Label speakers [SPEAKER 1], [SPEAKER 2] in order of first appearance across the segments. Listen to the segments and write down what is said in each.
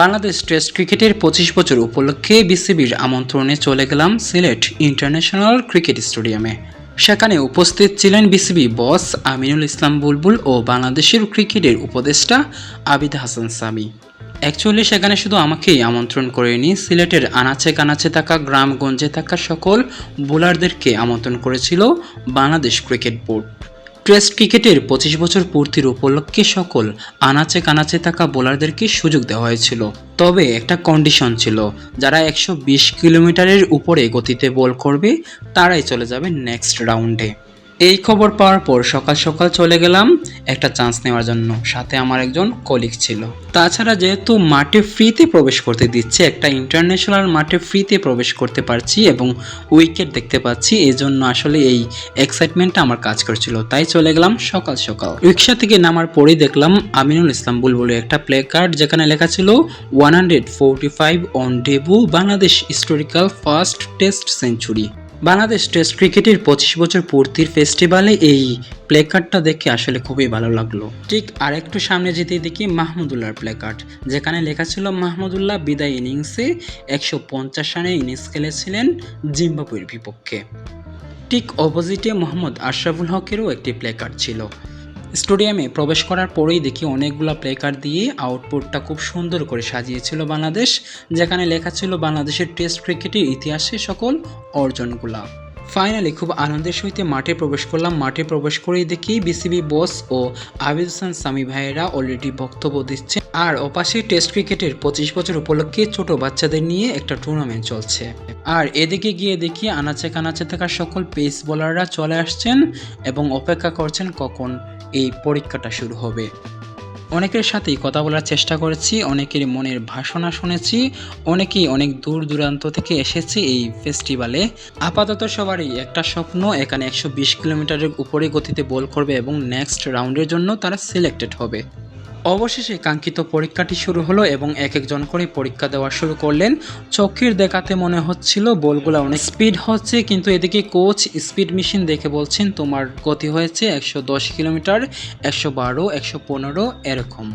[SPEAKER 1] Bangladesh test ক্রিকেটের পঁচিশ বছর উপলক্ষে বিসিবির আমন্ত্রণে চলে গেলাম সিলেট ইন্টারন্যাশনাল ক্রিকেট স্টেডিয়ামে। সেখানে উপস্থিত ছিলেন বিসিবি বস আমিনুল ইসলাম বুলবুল ও বাংলাদেশের ক্রিকেটের উপদেষ্টা আবিদ হাসান সামি। অ্যাকচুয়ালি সেখানে শুধু আমাকেই আমন্ত্রণ করেনি, সিলেটের আনাচে কানাচে থাকা, গ্রামগঞ্জে থাকা সকল বোলারদেরকে আমন্ত্রণ করেছিল বাংলাদেশ ক্রিকেট বোর্ড। টেস্ট ক্রিকেটের পঁচিশ বছর পূর্তির উপলক্ষে সকল আনাচে কানাচে থাকা বোলারদেরকে সুযোগ দেওয়া হয়েছিল। তবে একটা কন্ডিশন ছিল, যারা একশো বিশ কিলোমিটারের উপরে গতিতে বল করবে, তারাই চলে যাবে নেক্সট রাউন্ডে এই খবর পাওয়ার পর সকাল সকাল চলে গেলাম একটা চান্স নেওয়ার জন্য। সাথে আমার একজন কলিগ ছিল। তাছাড়া যেহেতু মাঠে ফ্রিতে প্রবেশ করতে দিচ্ছে, একটা ইন্টারন্যাশনাল মাঠে ফ্রিতে প্রবেশ করতে পারছি এবং উইকেট দেখতে পাচ্ছি এই জন্য আসলে এই এক্সাইটমেন্টটা আমার কাজ করছিল। তাই চলে গেলাম সকাল সকাল। রিক্সা থেকে নামার পরেই দেখলাম আমিনুল ইসলাম বুলবুলের একটা প্লে কার্ড যেখানে লেখা ছিল one hundred forty five on debut Bangladesh historical first test century Bangladesh test ক্রিকেটের পঁচিশ বছর পূর্তির ফেস্টিভ্যালে এই প্লে কার্ডটা দেখে আসলে খুবই ভালো লাগল। ঠিক আর একটু সামনে যেতে দেখি মাহমুদুল্লাহর প্লে কার্ড যেখানে লেখা ছিল, মাহমুদুল্লাহ বিদায় ইনিংসে একশো পঞ্চাশ রানে ইনিংস খেলেছিলেন জিম্বাবুয়ের বিপক্ষে। ঠিক অপোজিটে মোহাম্মদ আশরাফুল হকেরও একটি প্লে কার্ড ছিল। স্টেডিয়ামে প্রবেশ করার পরেই দেখি অনেকগুলো প্লে কার্ড দিয়ে আউটপুটটা খুব সুন্দর করে সাজিয়েছিল বাংলাদেশ, যেখানে লেখা ছিল বাংলাদেশের টেস্ট ক্রিকেটের ইতিহাসে সকল অর্জনগুলা। ফাইনালি খুব আনন্দের সহিত মাঠে প্রবেশ করলাম। মাঠে প্রবেশ করেই দেখি বিসিবি বস ও আবিদ হাসান সামি ভাইয়েরা অলরেডি বক্তব্য দিচ্ছে। আর ওপাশে টেস্ট ক্রিকেটের পঁচিশ বছর উপলক্ষে ছোট বাচ্চাদের নিয়ে একটা টুর্নামেন্ট চলছে। আর এদিকে গিয়ে দেখি আনাচে কানাচে থাকা সকল পেস বোলাররা চলে আসছেন এবং অপেক্ষা করছেন কখন এই পরীক্ষাটা শুরু হবে। অনেকের সাথেই কথা বলার চেষ্টা করেছি, অনেকের মনের ভাষণা শুনেছি, অনেকেই অনেক দূর দূরান্ত থেকে এসেছে এই ফেস্টিভ্যালে আপাতত সবারই একটা স্বপ্ন, এখানে একশো বিশ কিলোমিটারের উপরে গতিতে বল করবে এবং নেক্সট রাউন্ডের জন্য তারা সিলেক্টেড হবে। অবশেষে কাঙ্ক্ষিত পরীক্ষাটি শুরু হলো এবং এক একজন করে পরীক্ষা দেওয়া শুরু করলেন। চক্ষির দেখাতে মনে হচ্ছিল বলগুলো অনেক স্পিড হচ্ছে, কিন্তু এদিকে কোচ স্পিড মেশিন দেখে বলছেন, তোমার গতি হয়েছে একশো দশ কিলোমিটার, একশো বারো, একশো পনেরো, এরকম।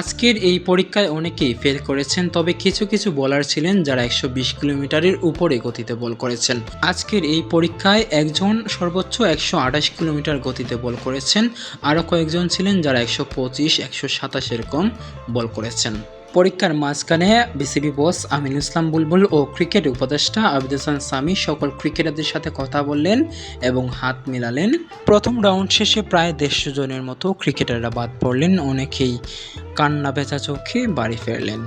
[SPEAKER 1] আজকের এই পরীক্ষায় অনেকেই ফেল করেছেন, তবে কিছু কিছু বলার ছিলেন যারা একশো বিশ কিলোমিটারের উপরে গতিতে বল করেছেন। আজকের এই পরীক্ষায় একজন সর্বোচ্চ একশো আঠাশ কিলোমিটার গতিতে বল করেছেন, আরও কয়েকজন ছিলেন যারা একশো পঁচিশ, একশো সাতাশ এরকম বল করেছেন। পরীক্ষার মাঝখানে বিসিবি বস আমিন ইসলাম বুলবুল ও ক্রিকেট উপদেষ্টা আবিদ হাসান সামি সকল ক্রিকেটারদের সাথে কথা বললেন এবং হাত মিলালেন। প্রথম রাউন্ড শেষে প্রায় দেড়শো জনের মতো ক্রিকেটাররা বাদ পড়লেন। অনেকেই কান্না বেচা চোখে বাড়ি ফিরলেন।